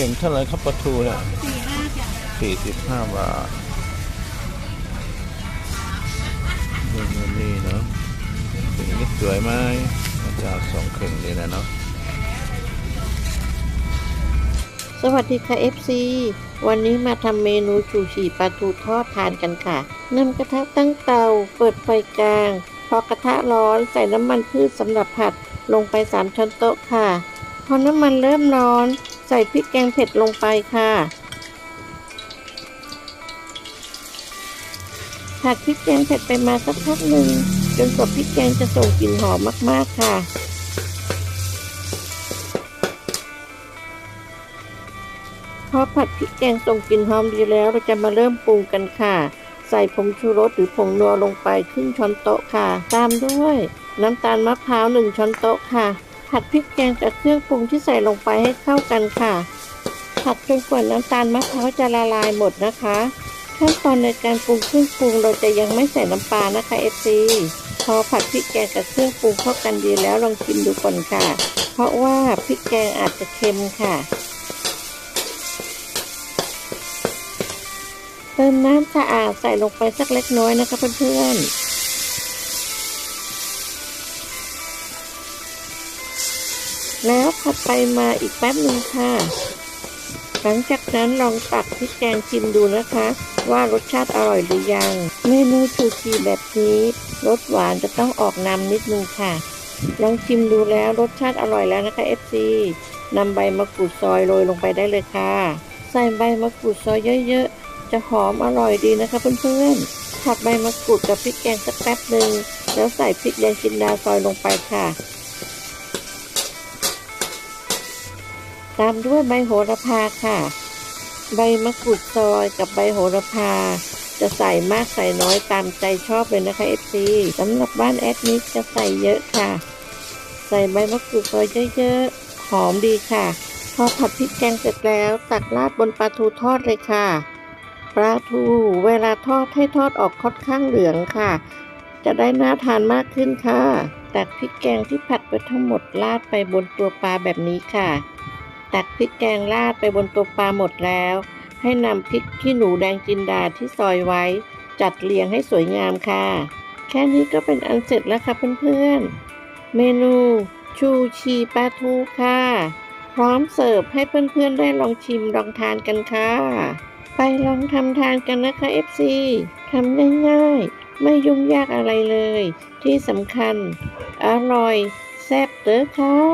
ข็งเท่าไหรครับปลาทูเนี่ยสี่สิบห้าบาทดูเงินนี่เนาะเข่งนี่สวยไหมอาจารย์สองเข่งนี่นะเนาะสวัสดีค่ะ FC วันนี้มาทำเมนูชูชีปลาทูทอดทานกันค่ะนำกระทะตั้งเตา เปิดไฟกลาง พอกระทะร้อนใส่น้ำมันพืชสำหรับผัดลงไป 3 ช้อนโต๊ะค่ะ พอน้ำมันเริ่มร้อน ใส่พริกแกงเผ็ดลงไปค่ะ ผัดพริกแกงเผ็ดไปมาสักพักหนึ่งจนกว่าพริกแกงจะส่งกลิ่นหอมมาก ๆ ค่ะ พอผัดพริกแกงส่งกลิ่นหอมดีแล้วเราจะมาเริ่มปรุงกันค่ะ ใส่ผงชูรสหรือผงนัวลงไปครึ่งช้อนโต๊ะค่ะ ตามด้วย น้ำตาลมะพร้าวหนึ่งช้อนโต๊ะค่ะ ผัดพริกแกงกับเครื่องปรุงที่ใส่ลงไปให้เข้ากันค่ะ ผัดจนกว่าน้ำตาลมะพร้าวจะละลายหมดนะคะขั้นตอนในการปรุงเครื่องปรุงเราจะยังไม่ใส่น้ำปลานะคะเอซีพอผัดพริกแกงกับเครื่องปรุงเข้ากันดีแล้วลองชิมดูก่อนค่ะ เพราะว่าพริกแกงอาจจะเค็มค่ะ เติมน้ำสะอาดใส่ลงไปสักเล็กน้อยนะคะเพื่อนๆ แล้วผัดไปมาอีกแป๊บหนึ่งค่ะ หลังจากนั้นลองตักพริกแกงชิมดูนะคะ ว่ารสชาติอร่อยหรือยัง เมนูชูชีแบบนี้รสหวานจะต้องออกนำนิดนึงค่ะ ลองชิมดูแล้วรสชาติอร่อยแล้วนะคะ FC นำใบมะกรูดซอยโรยลงไปได้เลยค่ะ ใส่ใบมะกรูดซอยเยอะๆ จะหอมอร่อยดีนะคะเพื่อนๆผัดใบมะกรูดกับพริกแกงสักแป๊บหนึ่งแล้วใส่พริกแดงจินดาซอยลงไปค่ะ ตามด้วยใบโหระพาค่ะ ใบมะกรูดซอยกับใบโหระพา จะใส่มากใส่น้อยตามใจชอบเลยนะคะ FC สำหรับบ้านแอดมิกจะใส่เยอะค่ะ ใส่ใบมะกรูดซอยเยอะๆ หอมดีค่ะ พอผัดพริกแกงเสร็จแล้วตักราดบนปลาทูทอดเลยค่ะ ปลาทูเวลาทอดให้ทอดออกค่อนข้างเหลืองค่ะ จะได้น่าทานมากขึ้นค่ะตักพริกแกงที่ผัดไปทั้งหมดราดไปบนตัวปลาแบบนี้ค่ะ ตักพริกแกงราดไปบนตัวปลาหมดแล้ว ให้นำพริกขี้หนูแดงจินดาที่ซอยไว้ จัดเรียงให้สวยงามค่ะ แค่นี้ก็เป็นอันเสร็จแล้วค่ะเพื่อนๆ เมนู ชูชีปลาทูค่ะ พร้อมเสิร์ฟให้เพื่อนๆได้ลองชิมลองทานกันค่ะ ไปลองทำทานกันนะคะ FC ทำง่ายๆ ไม่ยุ่งยากอะไรเลย ที่สำคัญ อร่อยแซ่บเด้อค่ะ